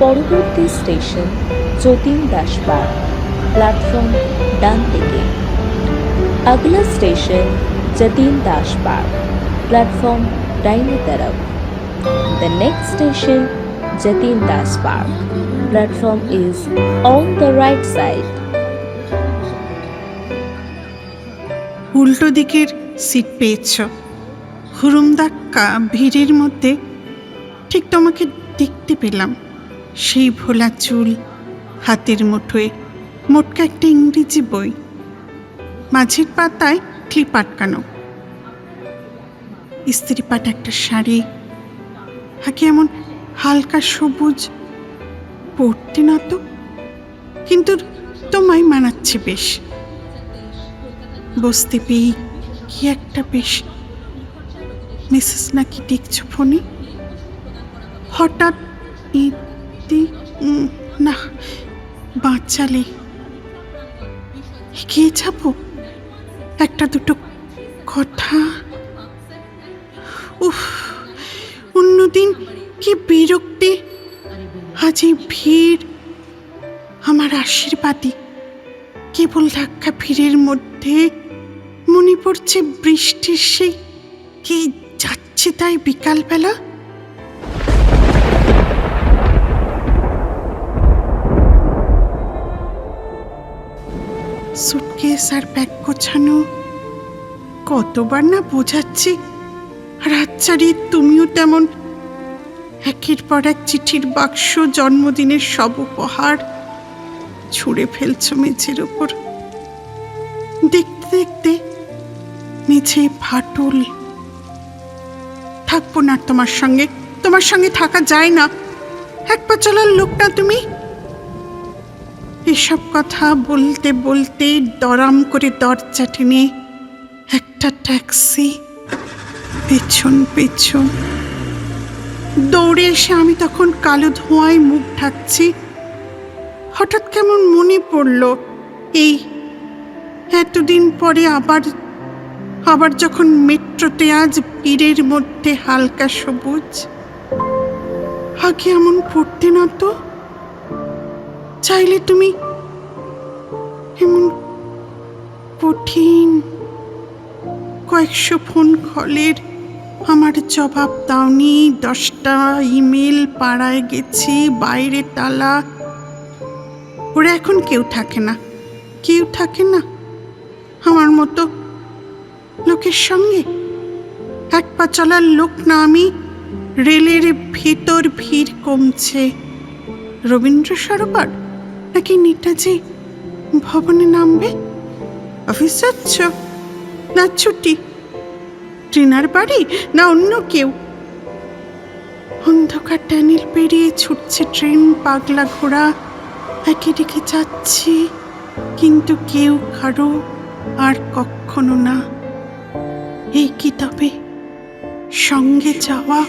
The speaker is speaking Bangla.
পরবর্তী station Jatin Das Park platform ডান দিকে अगला station Jatin Das Park platform दाहिने तरफ the next station Jatin Das Park platform is on the right side উল্টো দিকের সিট পেয়েছ হুরুমদাক্কা ভিড়ের মধ্যে ঠিক তোমাকে দেখতে পেলাম সেই ভোলা চুল, হাতের মুঠোয় মোটকা একটা ইংরেজি বই, মাঝের পাতায় ক্লিপ আটকানো। স্ত্রী পাট একটা শাড়ি হাকে এমন হালকা সবুজ, পড়তে না তো? কিন্তু তোমায় মানাচ্ছে বেশ। বসতে পেয়ে কি একটা বেশ। মিসেস নাকি দেখছ ফোনে? হঠাৎ উম, না বাঁচালে এগিয়ে যাব? একটা দুটো কথা? উফ অন্যদিন কি বিরক্তি? আজ এই ভিড় আমার আশীর্বাদী কেবল ধাক্কা ভিড়ের মধ্যে মনে পড়ছে বৃষ্টির সেই কি যাচ্ছে তাই বিকালবেলা? সুটকেস আর ব্যাগ গোছানো। কতবার না বোঝাচ্ছি রাত চারিয়ে তুমিও তেমন। একের পর এক চিঠির বাক্স জন্মদিনের সব উপহার ছুঁড়ে ফেলছো মেঝের ওপর দেখতে দেখতে মেঝে ফাটল। থাকব না তোমার সঙ্গে তোমার সঙ্গে থাকা যায় না। এক পা চলার লোক না তুমি? এসব কথা বলতে বলতে দরাম করে দরজা টেনে একটা ট্যাক্সি পেছন পেছন দৌড়ে এসে আমি তখন কালো ধোঁয়ায় মুখ ঢাকছি। হঠাৎ কেমন মনে পড়ল, এই এতদিন পরে আবার আবার যখন মেট্রোতে আজ ভিড়ের মধ্যে হালকা সবুজ, আগে এমন পড়তে না তো? চাইলে তুমি এমন কঠিন কয়েকশো ফোন কলের আমার জবাব দাওনি। দশটা ইমেল পাড়ায় গেছি, বাইরে তালা। ওরা এখন কেউ থাকে না, কেউ থাকে না আমার মতো লোকের সঙ্গে। এক পা চলার লোক না আমি, রেলের ভেতর ভিড় কমছে। রবীন্দ্র সরোবর? নাকি নেতাজি ভবনে নামবে? অফিস যাচ্ছ? না ছুটি? ট্রেনার বাড়ি? না অন্য কেউ? অন্ধকার ট্যানেল পেরিয়ে ছুটছে ট্রেন, পাগলা ঘোড়া। একে দিকে যাচ্ছি, কিন্তু কেউ, কারও আর কখনো না। এই কি তবে? সঙ্গে যাওয়া?